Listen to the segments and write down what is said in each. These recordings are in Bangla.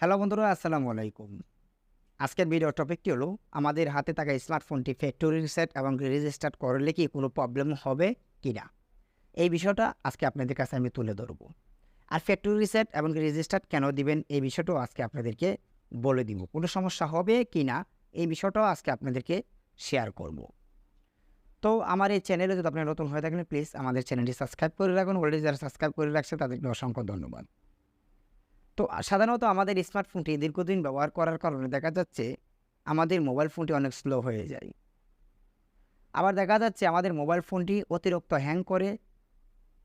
হ্যালো বন্ধুরা, আসসালামু আলাইকুম। আজকের ভিডিও টপিকটি হলো, আমাদের হাতে থাকা স্মার্টফোনটি ফ্যাক্টরি রিসেট এবং রেজিস্টার করলে কি কোনো প্রবলেম হবে কি না এই বিষয়টা আজকে আপনাদের কাছে আমি তুলে ধরবো। আর ফ্যাক্টরি রিসেট এবং রেজিস্টার কেন দিবেন, এই বিষয়টাও আজকে আপনাদেরকে বলে দিব। কোনো সমস্যা হবে কি না এই বিষয়টাও আজকে আপনাদেরকে শেয়ার করব। তো আমার এই চ্যানেলে যদি আপনি নতুন হয়ে থাকেন প্লিজ আমাদের চ্যানেলটি সাবস্ক্রাইব করে রাখুন। অলরেডি যারা সাবস্ক্রাইব করে রাখছে তাদেরকে অসংখ্য ধন্যবাদ। তো সাধারণত আমাদের স্মার্টফোনটি দীর্ঘদিন ব্যবহার করার কারণে দেখা যাচ্ছে আমাদের মোবাইল ফোনটি অনেক স্লো হয়ে যায়। আবার দেখা যাচ্ছে আমাদের মোবাইল ফোনটি অতিরিক্ত হ্যাং করে।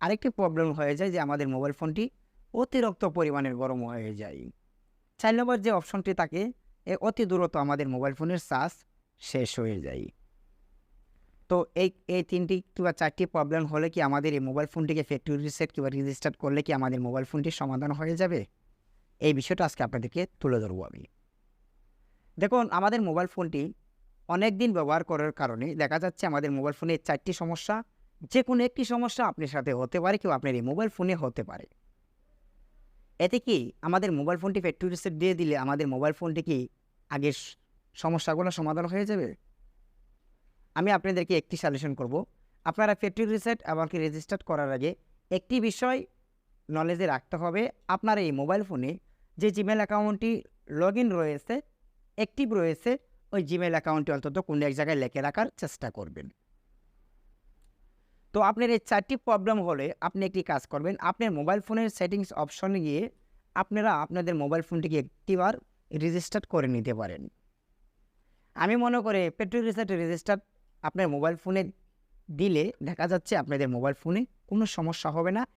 আরেকটি প্রবলেম হয়ে যায় যে আমাদের মোবাইল ফোনটি অতিরিক্ত পরিমাণের গরম হয়ে যায়। চার নম্বর যে অপশনটি থাকে, এ অতি দূরত্ব আমাদের মোবাইল ফোনের চার্জ শেষ হয়ে যায়। তো এই এই তিনটি কিংবা চারটি প্রবলেম হলে কি আমাদের এই মোবাইল ফোনটিকে ফ্যাক্টরি রিসেট কিংবা রেজিস্টার করলে কি আমাদের মোবাইল ফোনটির সমাধান হয়ে যাবে? এই বিষয়টা আজকে আপনাদেরকে তুলে ধরবো আমি। দেখুন, আমাদের মোবাইল ফোনটি অনেক দিন ব্যবহার করার কারণে দেখা যাচ্ছে আমাদের মোবাইল ফোনে চারটি সমস্যা যে কোনো একটি সমস্যা আপনার সাথে হতে পারে, কেউ আপনার এই মোবাইল ফোনে হতে পারে। এতে কি আমাদের মোবাইল ফোনটি ফ্যাক্টরি রিসেট দিয়ে দিলে আমাদের মোবাইল ফোনটি কি আগের সমস্যাগুলো সমাধান হয়ে যাবে? আমি আপনাদেরকে একটি সাজেশন করব। আপনারা ফ্যাক্টরি রিসেট এবং কি রেজিস্টার করার আগে একটি বিষয় নলেজে রাখতে হবে, আপনার এই মোবাইল ফোনে যে জিমেল অ্যাকাউন্টটি লগ ইন রয়েছে অ্যাক্টিভ রয়েছে, ওই জিমেল অ্যাকাউন্টটি অন্তত কোনো এক জায়গায় লেখে রাখার চেষ্টা করবেন। তো আপনার এই চারটি প্রবলেম হলে আপনি একটি কাজ করবেন, আপনার মোবাইল ফোনের সেটিংস অপশনে গিয়ে আপনারা আপনাদের মোবাইল ফোনটিকে একটিবার রেজিস্টার করে নিতে পারেন। আমি মনে করি পেট্রোল রিসেট রেজিস্টার আপনার মোবাইল ফোনে দিলে দেখা যাচ্ছে আপনাদের মোবাইল ফোনে কোনো সমস্যা হবে না।